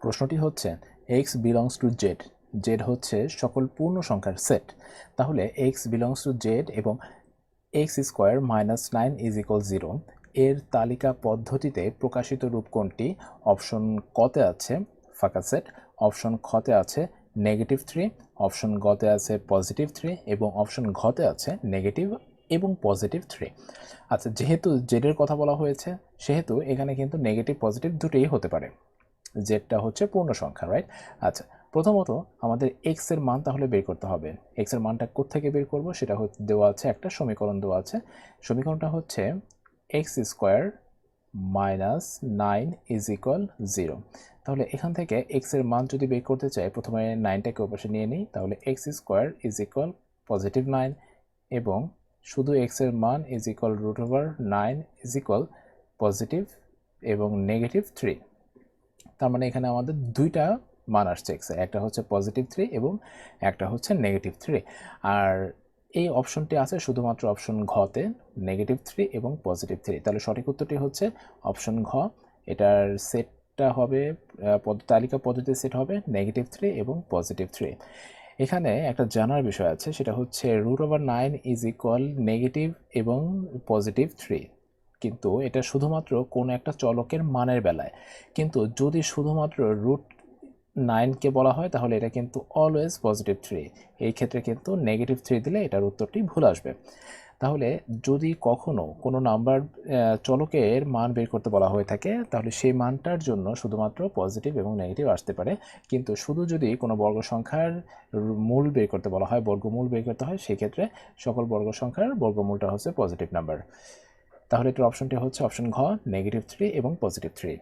প্রশ্নটি হচ্ছে X belongs to Z Z হচ্ছে সকল পূর্ণ সংখ্যার সেট তাহলে এক্স বিলংস টু জেড এবং X square minus nine is equal zero এর তালিকা পদ্ধতিতে প্রকাশিত রূপ কোনটি? অপশন কতে আছে ফাঁকা সেট অপশন খতে আছে নেগেটিভ থ্রি অপশন গতে আছে পজিটিভ থ্রি এবং অপশন ঘতে আছে নেগেটিভ এবং পজিটিভ থ্রি আচ্ছা যেহেতু জেডের কথা বলা হয়েছে, সেহেতু এখানে কিন্তু নেগেটিভ পজিটিভ দুটোই হতে পারে। জেডটা হচ্ছে পূর্ণ সংখ্যা রাইট আচ্ছা প্রথমত আমাদের এক্সের মান তাহলে বের করতে হবে। এক্সের মানটা কোত্থেকে বের করব? সেটা হচ্ছে, দেওয়া আছে একটা সমীকরণ দেওয়া আছে। সমীকরণটা হচ্ছে X square minus nine is equal zero তাহলে এখান থেকে এক্সের মান যদি বের করতে চাই, প্রথমে নাইনটাকে ওপাশে নিয়ে নিই, তাহলে X square is equal positive nine এবং শুধু এক্সের মান is equal root over nine is equal positive এবং নেগেটিভ থ্রি তার মানে এখানে আমাদের দুইটা মান আসছে এক্সে একটা হচ্ছে পজিটিভ থ্রি এবং একটা হচ্ছে নেগেটিভ থ্রি আর এই অপশনটি আছে শুধুমাত্র অপশন ঘতে নেগেটিভ থ্রি এবং পজিটিভ থ্রি তাহলে সঠিক উত্তরটি হচ্ছে অপশন ঘ। এটার সেটটা হবে পদ- তালিকা পদ্ধতির সেট হবে নেগেটিভ থ্রি এবং পজিটিভ থ্রি এখানে একটা জানার বিষয় আছে, সেটা হচ্ছে root over nine is equal negative এবং পজিটিভ থ্রি কিন্তু এটা শুধুমাত্র কোনো একটা চলকের মানের বেলায়। কিন্তু যদি শুধুমাত্র রুট নাইনকে বলা হয়, তাহলে এটা কিন্তু অলওয়েজ পজিটিভ থ্রি এই ক্ষেত্রে কিন্তু নেগেটিভ থ্রি দিলে এটার উত্তরটি ভুল আসবে। তাহলে যদি কখনো কোনো নাম্বার চলকের মান বের করতে বলা হয়ে থাকে, তাহলে সেই মানটার জন্য শুধুমাত্র পজিটিভ এবং নেগেটিভ আসতে পারে। কিন্তু শুধু যদি কোনো বর্গ সংখ্যার মূল বের করতে বলা হয়, বর্গমূল বের করতে হয়, সেক্ষেত্রে সকল বর্গ সংখ্যার বর্গমূলটা হচ্ছে পজিটিভ নাম্বার তাহলে এটার অপশনটি হচ্ছে অপশন ঘ নেগেটিভ থ্রি এবং পজিটিভ থ্রি